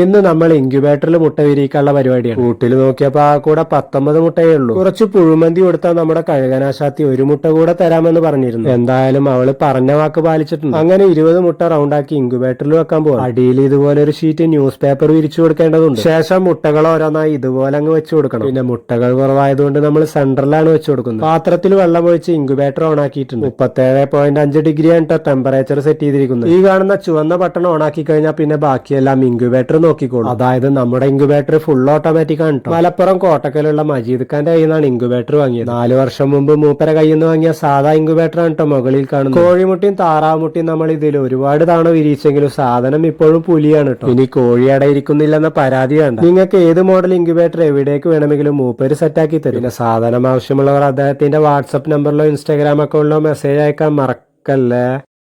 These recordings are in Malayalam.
ഇന്ന് നമ്മൾ ഇൻക്യുബേറ്ററിൽ മുട്ട വിരിയിക്കാനുള്ള പരിപാടിയാണ്. കൂട്ടിൽ നോക്കിയപ്പോൾ ആ കൂടെ പത്തൊമ്പത് മുട്ടയേ ഉള്ളൂ. കുറച്ച് പുഴുമന്തി കൊടുത്താൽ നമ്മുടെ കഴുകനാശാത്തി ഒരു മുട്ട കൂടെ തരാമെന്ന് പറഞ്ഞിരുന്നു. എന്തായാലും അവൾ പറഞ്ഞ വാക്ക് പാലിച്ചിട്ടുണ്ട്. അങ്ങനെ ഇരുപത് മുട്ട റൗണ്ടാക്കി ഇൻക്യുബേറ്ററിൽ വെക്കാൻ പോകും അടിയിൽ ഇതുപോലെ ഒരു ഷീറ്റ് ന്യൂസ് പേപ്പർ വിരിച്ചു കൊടുക്കേണ്ടതുണ്ട്. ശേഷം മുട്ടകൾ ഓരോന്നായി ഇതുപോലെ അങ്ങ് വെച്ചു കൊടുക്കണം. പിന്നെ മുട്ടകൾ കുറവായതുകൊണ്ട് നമ്മൾ സെന്ററിലാണ് വെച്ചു കൊടുക്കുന്നത്. പാത്രത്തിൽ വെള്ളം ഒഴിച്ച് ഇൻക്യുബേറ്റർ ഓൺ ആക്കിയിട്ടുണ്ട്. മുപ്പത്തേഴ് പോയിന്റ് അഞ്ച് ഡിഗ്രിയാണ് ടെമ്പറേച്ചർ സെറ്റ് ചെയ്തിരിക്കുന്നത്. ഈ കാണുന്ന ചുവന്ന ബട്ടൺ ഓൺ ആക്കി കഴിഞ്ഞാൽ പിന്നെ ബാക്കിയെല്ലാം ഇൻക്യുബേറ്റർ നോക്കിക്കോളും. അതായത് നമ്മുടെ ഇൻക്യുബേറ്റർ ഫുൾ ഓട്ടോമാറ്റിക് ആണ്. മലപ്പുറം കോട്ടക്കലുള്ള മജീദ് ഖാന്റെ കയ്യിൽ നിന്നാണ് ഇൻക്യുബേറ്റർ വാങ്ങിയത്. നാല് വർഷം മുമ്പ് മൂപ്പര കയ്യിൽ നിന്ന് വാങ്ങിയ സാധാ ഇൻക്യുബേറ്റർ ആണ് കേട്ടോ മുകളിൽ കാണുന്നത്. കോഴിമുട്ടിയും താറാമുട്ടിയും നമ്മൾ ഇതിൽ ഒരുപാട് തവണ വിരിയിച്ചെങ്കിലും സാധനം ഇപ്പോഴും പുലിയാണ് കേട്ടോ ഇനി കോഴി അടയിരിക്കുന്നില്ലെന്ന പരാതി വേണ്ട. നിങ്ങൾക്ക് ഏത് മോഡൽ ഇൻക്യുബേറ്റർ എവിടേക്ക് വേണമെങ്കിലും മൂപ്പര് സെറ്റാക്കി തരും. പിന്നെ സാധനം ആവശ്യമുള്ളവർ അദ്ദേഹത്തിന്റെ വാട്സപ്പ് നമ്പറിലോ ഇൻസ്റ്റാഗ്രാം അക്കൗണ്ടിലോ മെസ്സേജ് അയക്കാൻ മറക്കല്ലേ?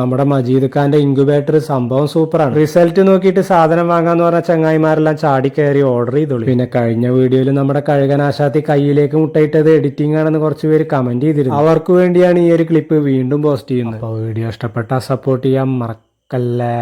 നമ്മുടെ മജീദ് ഖാന്റെ ഇൻക്യുബേറ്റർ സംഭവം സൂപ്പറാണ് റിസൾട്ട് നോക്കിയിട്ട് സാധനം വാങ്ങാന്ന് പറഞ്ഞ ചങ്ങായിമാരെല്ലാം ചാടി കയറി ഓർഡർ ചെയ്തോളൂ. പിന്നെ കഴിഞ്ഞ വീഡിയോയിൽ നമ്മുടെ കഴുകനാശാത്തി കയ്യിലേക്ക് മുട്ടയിട്ടത് എഡിറ്റിംഗ് ആണെന്ന് കുറച്ച് പേര് കമന്റ് ചെയ്തിരുന്നു. അവർക്ക് വേണ്ടിയാണ് ഈ ഒരു ക്ലിപ്പ് വീണ്ടും പോസ്റ്റ് ചെയ്യുന്നത്. അപ്പോൾ വീഡിയോ ഇഷ്ടപ്പെട്ടാൽ സപ്പോർട്ട് ചെയ്യാൻ മറക്കല്ലേ?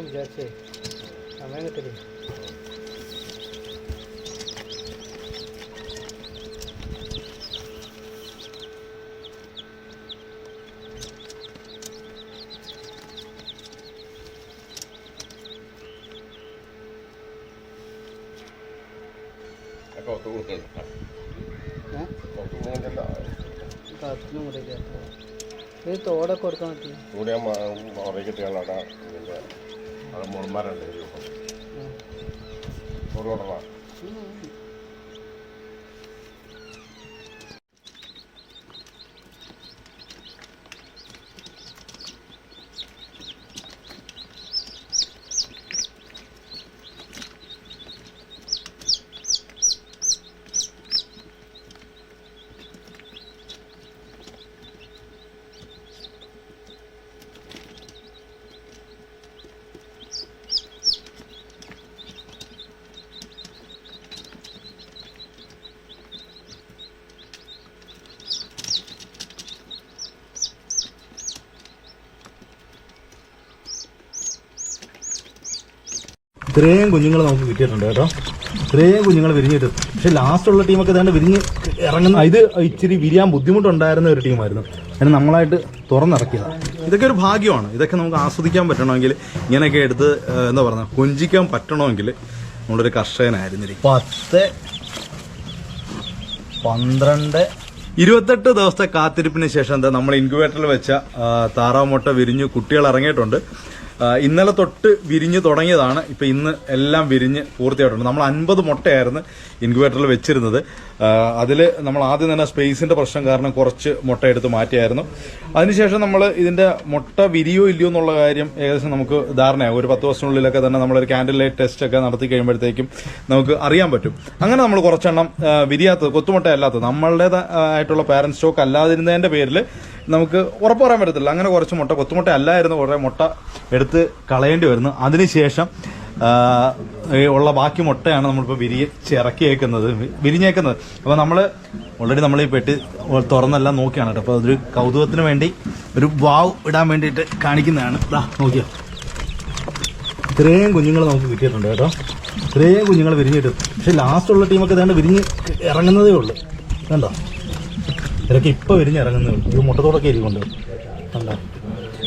એકદમ જશે અમે કરી Acá otro grupo. ¿Eh? Otro grupo. ಕತ್ಲು ಮುರಿಗೆ ಆಯ್ತು ಇದು ತೋಡಕ್ಕೆ ಹೊಡ್ಕೊಂತೀವಿ ಉಡಿಯಮ್ಮ ಹೊರಗೆ ತೇಳಾಡ ഇതിന്റെ അത് മുളന്മാരുണ്ട് ഒരു ഉടമ ഇത്രയും കുഞ്ഞുങ്ങൾ നമുക്ക് കിട്ടിയിട്ടുണ്ട് കേട്ടോ. ഇത്രയും കുഞ്ഞുങ്ങൾ വിരിഞ്ഞിട്ട്. പക്ഷെ ലാസ്റ്റുള്ള ടീമൊക്കെ ഏതാണ്ട് വിരിഞ്ഞ് ഇറങ്ങുന്ന ഇത് ഇച്ചിരി വിരിയാൻ ബുദ്ധിമുട്ടുണ്ടായിരുന്ന ഒരു ടീമായിരുന്നു അതിന് നമ്മളായിട്ട് തുറന്നിറക്കിയത്. ഇതൊക്കെ ഒരു ഭാഗ്യമാണ്. ഇതൊക്കെ നമുക്ക് ആസ്വദിക്കാൻ പറ്റണമെങ്കിൽ ഇങ്ങനെയൊക്കെ എടുത്ത് എന്താ പറയുക കൊഞ്ചിക്കാൻ പറ്റണമെങ്കിൽ നമ്മളൊരു കർഷകനായിരുന്നിരിക്കും. പത്ത് പന്ത്രണ്ട് ഇരുപത്തെട്ട് ദിവസത്തെ കാത്തിരിപ്പിന് ശേഷം എന്താ നമ്മൾ ഇൻക്യുബേറ്ററിൽ വെച്ച താറാമുട്ട വിരിഞ്ഞു കുട്ടികൾ ഇറങ്ങിയിട്ടുണ്ട്. ഇന്നലെ തൊട്ട് വിരിഞ്ഞ് തുടങ്ങിയതാണ്. ഇപ്പൊ ഇന്ന് എല്ലാം വിരിഞ്ഞ് പൂർത്തിയായിട്ടുണ്ട്. നമ്മൾ അൻപത് മുട്ടയായിരുന്നു ഇൻക്യുബേറ്ററിൽ വെച്ചിരുന്നത്. അതിൽ നമ്മൾ ആദ്യം തന്നെ സ്പേസിന്റെ പ്രശ്നം കാരണം കുറച്ച് മുട്ട എടുത്ത് മാറ്റിയായിരുന്നു. അതിനുശേഷം നമ്മൾ ഇതിന്റെ മുട്ട വിരിയോ ഇല്ലയോ എന്നുള്ള കാര്യം ഏകദേശം നമുക്ക് ധാരണയാകും ഒരു പത്ത് വർഷത്തിനുള്ളിലൊക്കെ തന്നെ നമ്മളൊരു ക്യാൻഡിൽ ലൈറ്റ് ടെസ്റ്റ് ഒക്കെ നടത്തി കഴിയുമ്പോഴത്തേക്കും നമുക്ക് അറിയാൻ പറ്റും. അങ്ങനെ നമ്മൾ കുറച്ചെണ്ണം വിരിയാത്തത് കൊത്തുമുട്ട അല്ലാത്തത് നമ്മളുടേതായിട്ടുള്ള പാരന്റ് സ്റ്റോക്ക് അല്ലാതിരുന്നതിന്റെ പേരിൽ നമുക്ക് ഉറപ്പ് പറയാൻ പറ്റത്തില്ല. അങ്ങനെ കുറച്ച് മുട്ട കൊത്തുമുട്ട അല്ലായിരുന്നു കുറേ മുട്ട എടുത്ത് കളയേണ്ടി വരുന്നു. അതിനുശേഷം ഉള്ള ബാക്കി മുട്ടയാണ് നമ്മളിപ്പോൾ വിരിച്ച് ഇറക്കിയേക്കുന്നത് വിരിഞ്ഞേക്കുന്നത്. അപ്പോൾ നമ്മൾ ഓൾറെഡി നമ്മൾ ഈ പെട്ടി തുറന്നെല്ലാം നോക്കിയാണ് കേട്ടോ. അപ്പോൾ അതൊരു കൗതുകത്തിന് വേണ്ടി ഒരു വാവ് ഇടാൻ വേണ്ടിയിട്ട് കാണിക്കുന്നതാണ്. ഇതാ നോക്കിയോ? ഇത്രയും കുഞ്ഞുങ്ങൾ നമുക്ക് കിട്ടിയിട്ടുണ്ട് കേട്ടോ. ഇത്രയും കുഞ്ഞുങ്ങൾ വിരിഞ്ഞിട്ട്. പക്ഷെ ലാസ്റ്റുള്ള ടീമൊക്കെ ഇതാണ്ട് വിരിഞ്ഞ് ഇറങ്ങുന്നതേ ഉള്ളൂ. കണ്ടോ? ഇതൊക്കെ ഇപ്പൊ വിരിഞ്ഞിറങ്ങുന്നു ഇത് മുട്ടത്തോടൊക്കെ ഇരിക്കുന്നുണ്ട് കണ്ടോ?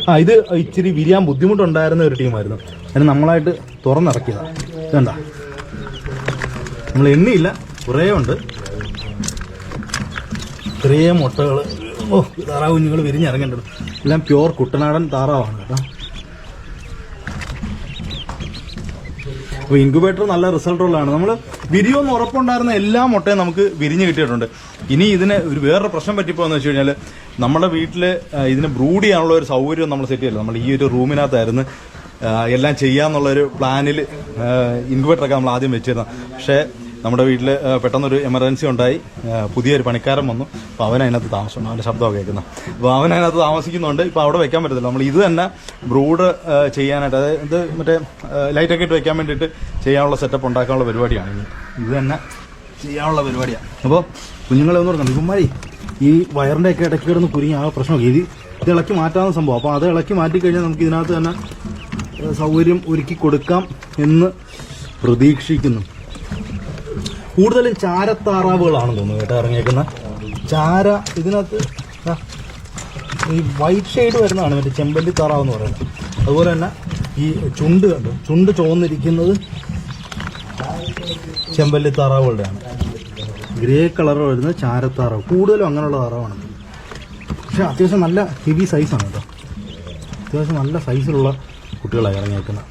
ആ ഇത് ഇച്ചിരി വിരിയാൻ ബുദ്ധിമുട്ടുണ്ടായിരുന്ന ഒരു ടീമായിരുന്നു. അതിന് നമ്മളായിട്ട് തുറന്നിറക്കിയതാണ് വേണ്ട നമ്മൾ എണ്ണിയില്ല. കുറേ ഉണ്ട്. ചെറിയ മുട്ടകൾ ഓ താറാവ് കുഞ്ഞുങ്ങൾ വിരിഞ്ഞിറങ്ങേണ്ടത്. എല്ലാം പ്യുവർ കുട്ടനാടൻ താറാവാണ് കേട്ടോ. അപ്പോൾ ഇൻക്യുബേറ്റർ നല്ല റിസൾട്ടുള്ളതാണ് നമ്മൾ വിരിയോന്ന് ഉറപ്പുണ്ടായിരുന്ന എല്ലാ മുട്ടയും നമുക്ക് വിരിഞ്ഞ് കിട്ടിയിട്ടുണ്ട്. ഇനി ഇതിന് ഒരു വേറൊരു പ്രശ്നം പറ്റിപ്പോന്ന് വെച്ച് കഴിഞ്ഞാൽ നമ്മുടെ വീട്ടിൽ ഇതിന് ബ്രൂഡ് ചെയ്യാനുള്ള ഒരു സൗകര്യം നമ്മൾ സെറ്റ് ചെയ്യില്ല. നമ്മൾ ഈ ഒരു റൂമിനകത്തായിരുന്നു എല്ലാം ചെയ്യാന്നുള്ളൊരു പ്ലാനിൽ ഇൻക്യുബേറ്ററൊക്കെ നമ്മൾ ആദ്യം വെച്ചിരുന്നത്. പക്ഷേ നമ്മുടെ വീട്ടിൽ പെട്ടെന്നൊരു എമർജൻസി ഉണ്ടായി. പുതിയൊരു പണിക്കാരൻ വന്നു. അപ്പോൾ അവൻ അതിനകത്ത് താമസം അവന്റെ ശബ്ദമൊക്കെ കേൾക്കുന്നത് അപ്പോൾ അവൻ അതിനകത്ത് താമസിക്കുന്നുണ്ട്. ഇപ്പോൾ അവിടെ വെക്കാൻ പറ്റത്തില്ല. നമ്മൾ ഇത് തന്നെ ബ്രൂഡ് ചെയ്യാനായിട്ട് അതായത് മറ്റേ ലൈറ്റൊക്കെ ഇട്ട് വെക്കാൻ വേണ്ടിയിട്ട് ചെയ്യാനുള്ള സെറ്റപ്പ് ഉണ്ടാക്കാനുള്ള പരിപാടിയാണ്. ഇത് തന്നെ ചെയ്യാനുള്ള പരിപാടിയാണ് അപ്പോൾ കുഞ്ഞുങ്ങളെ ഒന്ന് പറഞ്ഞു ഇവന്മാരി ഈ വയറിന്റെ ഒക്കെ ഇടയ്ക്ക് കിടന്ന് കുരുങ്ങി ആ പ്രശ്നമൊക്കെ ഇത് ഇത് ഇളക്കി മാറ്റാവുന്ന സംഭവം. അപ്പോൾ അത് ഇളക്കി മാറ്റി കഴിഞ്ഞാൽ നമുക്ക് ഇതിനകത്ത് തന്നെ സൗകര്യം ഒരുക്കി കൊടുക്കാം എന്ന് പ്രതീക്ഷിക്കുന്നു. കൂടുതലും ചാരത്താറാവുകളാണെന്ന് തോന്നുന്നു കേട്ടോ ഇറങ്ങിയേക്കുന്ന. ചാര ഇതിനകത്ത് ഈ വൈറ്റ് ഷെയ്ഡ് വരുന്നതാണ്. മറ്റേ ചെമ്പല്ലി താറാവ് എന്ന് പറയുന്നത്. അതുപോലെ തന്നെ ഈ ചുണ്ട് കണ്ടു? ചുണ്ട് ചുവന്നിരിക്കുന്നത് ചെമ്പല്ലി താറാവുകളുടെയാണ്. ഗ്രേ കളർ വരുന്ന ചാരത്താറാവ്. കൂടുതലും അങ്ങനെയുള്ള താറാവാണ്. പക്ഷേ അത്യാവശ്യം നല്ല ഹെവി സൈസാണ് കേട്ടോ. അത്യാവശ്യം നല്ല സൈസിലുള്ള കുട്ടികളാണ് ഇറങ്ങിയേക്കുന്നത്.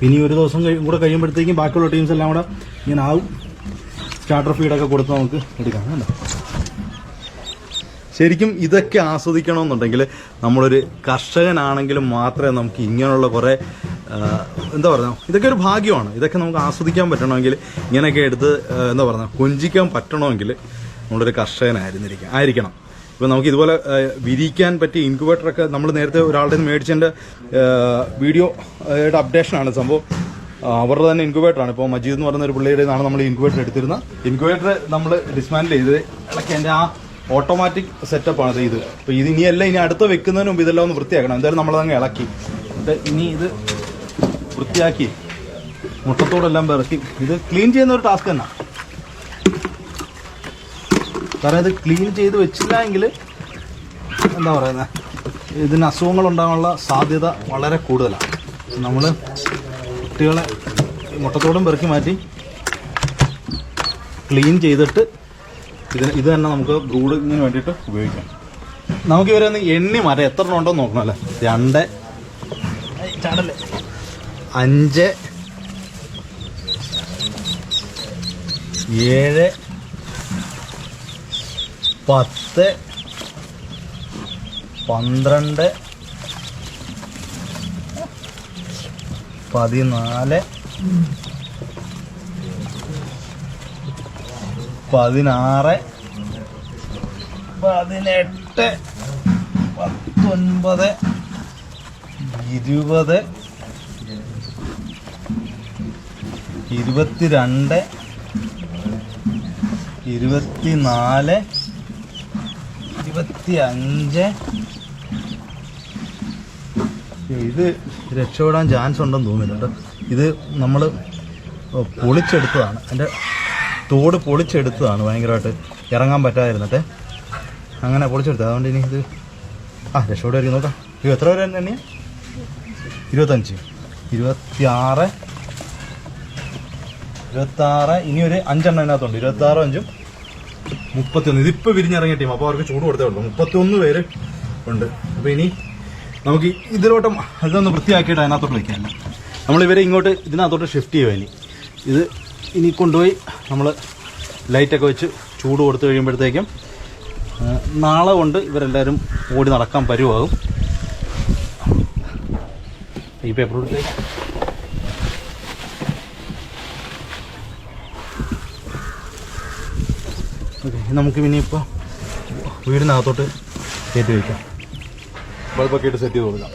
പിന്നെ ഈ ഒരു ദിവസം കൂടെ കഴിയുമ്പോഴത്തേക്കും ബാക്കിയുള്ള ടീംസ് എല്ലാം കൂടെ ഇങ്ങനെ ആവും. സ്റ്റാർട്ടർ ഫീഡൊക്കെ കൊടുത്ത് നമുക്ക് എടുക്കാം കേട്ടോ ശരിക്കും ഇതൊക്കെ ആസ്വദിക്കണമെന്നുണ്ടെങ്കിൽ നമ്മളൊരു കർഷകനാണെങ്കിലും മാത്രമേ നമുക്ക് ഇങ്ങനെയുള്ള കുറേ എന്താ പറയുക ഇതൊക്കെ ഒരു ഭാഗ്യമാണ്. ഇതൊക്കെ നമുക്ക് ആസ്വദിക്കാൻ പറ്റണമെങ്കിൽ ഇങ്ങനെയൊക്കെ എടുത്ത് എന്താ പറയുക കൊഞ്ചിക്കാൻ പറ്റണമെങ്കിൽ നമ്മളൊരു കർഷകനായിരുന്നിരിക്കാം ആയിരിക്കണം. ഇപ്പോൾ നമുക്ക് ഇതുപോലെ വിരിക്കാൻ പറ്റിയ ഇൻക്യുബേറ്ററൊക്കെ നമ്മൾ നേരത്തെ ഒരാളുടെ നിന്ന് മേടിച്ചതിന്റെ വീഡിയോ അപ്ഡേഷനാണ് സംഭവം. അവരുടെ തന്നെ ഇൻക്യുബേറ്ററാണ് ഇപ്പോൾ മജീദ് എന്ന് പറയുന്ന ഒരു പുള്ളിയുടെ നിന്നാണ് നമ്മൾ ഇൻക്യുബേറ്റർ എടുത്തിരുന്ന ഇൻക്യുബേറ്റർ നമ്മൾ ഡിസ്മാൻഡിൽ ചെയ്ത് ഇളക്കി എന്റെ ആ ഓട്ടോമാറ്റിക് സെറ്റപ്പാണ് ഇത്. അപ്പോൾ ഇത് ഇനിയല്ല ഇനി അടുത്ത വെക്കുന്നതിന് മുമ്പ് ഇതെല്ലാം ഒന്ന് വൃത്തിയാക്കണം. എന്തായാലും നമ്മളതങ്ങ് ഇളക്കി. എന്നിട്ട് ഇനി ഇത് വൃത്തിയാക്കി മുട്ടത്തോടെല്ലാം വെറുക്കി ഇത് ക്ലീൻ ചെയ്യുന്ന ഒരു ടാസ്ക് തന്നെ. കാരണം ഇത് ക്ലീൻ ചെയ്ത് വെച്ചില്ല എങ്കിൽ എന്താ പറയുന്നത് ഇതിന് അസുഖങ്ങൾ ഉണ്ടാകാനുള്ള സാധ്യത വളരെ കൂടുതലാണ്. നമ്മൾ കുട്ടികളെ മുട്ടത്തോടും പെറുക്കി മാറ്റി ക്ലീൻ ചെയ്തിട്ട് ഇതിന് ഇത് തന്നെ നമുക്ക് ബ്രൂഡിങ്ങിന് വേണ്ടിയിട്ട് ഉപയോഗിക്കാം. നമുക്ക് ഒന്ന് എണ്ണി മാറ്റാം. എത്ര എണ്ണം ഉണ്ടോ നോക്കണം അല്ലേ? രണ്ട്. ചാടല്ലേ? അഞ്ച്. ഏഴ്. പത്ത്. പന്ത്രണ്ട്. പതിനാല്. പതിനാറ്. പതിനെട്ട്. പത്തൊൻപത്. ഇരുപത്. ഇരുപത്തിരണ്ട് ഇരുപത്തിനാല് ഇരുപത്തി അഞ്ച് ഇത് രക്ഷപ്പെടാൻ ചാൻസ് ഉണ്ടെന്ന് തോന്നുന്നില്ല ഇത് നമ്മൾ പൊളിച്ചെടുത്തതാണ്. എന്റെ തോട് പൊളിച്ചെടുത്തതാണ് ഭയങ്കരമായിട്ട്. ഇറങ്ങാൻ പറ്റാതിരുന്നിട്ട്. അങ്ങനെ പൊളിച്ചെടുത്തത്. അതുകൊണ്ട് ഇനി ഇത് ആ രക്ഷപ്പെടുമായിരിക്കും നോക്കാം. ഇത് എത്ര വരെ എണ്ണിയ? ഇരുപത്തഞ്ച്. ഇരുപത്തിയാറ് ഇരുപത്താറ് ഇനി ഒരു അഞ്ചെണ്ണം ഇരുപത്തി ഇരുപത്താറ് അഞ്ചും മുപ്പത്തിയൊന്ന്. ഇതിപ്പോ വിരിഞ്ഞിറങ്ങിയ ടീം. അപ്പോൾ അവർക്ക് ചൂട് കൊടുത്തേ ഉള്ളൂ. മുപ്പത്തിയൊന്ന് പേര് ഉണ്ട്. അപ്പോൾ ഇനി നമുക്ക് ഇതിലോട്ടും അതൊന്ന് വൃത്തിയാക്കിയിട്ട് അതിനകത്തോട്ട് വയ്ക്കാം ഇവരെ ഇങ്ങോട്ട് ഇതിനകത്തോട്ട് ഷിഫ്റ്റ് ചെയ്യുക ഇനി. ഇത് ഇനി കൊണ്ടുപോയി നമ്മൾ ലൈറ്റൊക്കെ വെച്ച് ചൂട് കൊടുത്തു കഴിയുമ്പോഴത്തേക്കും നാളെ കൊണ്ട് ഇവരെല്ലാവരും ഓടി നടക്കാൻ പരുവാകും. ഈ പേപ്പർ കൊടുത്തേ നമുക്ക് പിന്നെ ഇപ്പോൾ വീടിനകത്തോട്ട് കയറ്റി വയ്ക്കാം ബൾബൊക്കെ ഇട്ട് സെറ്റ് ചെയ്ത് കൊടുക്കാം.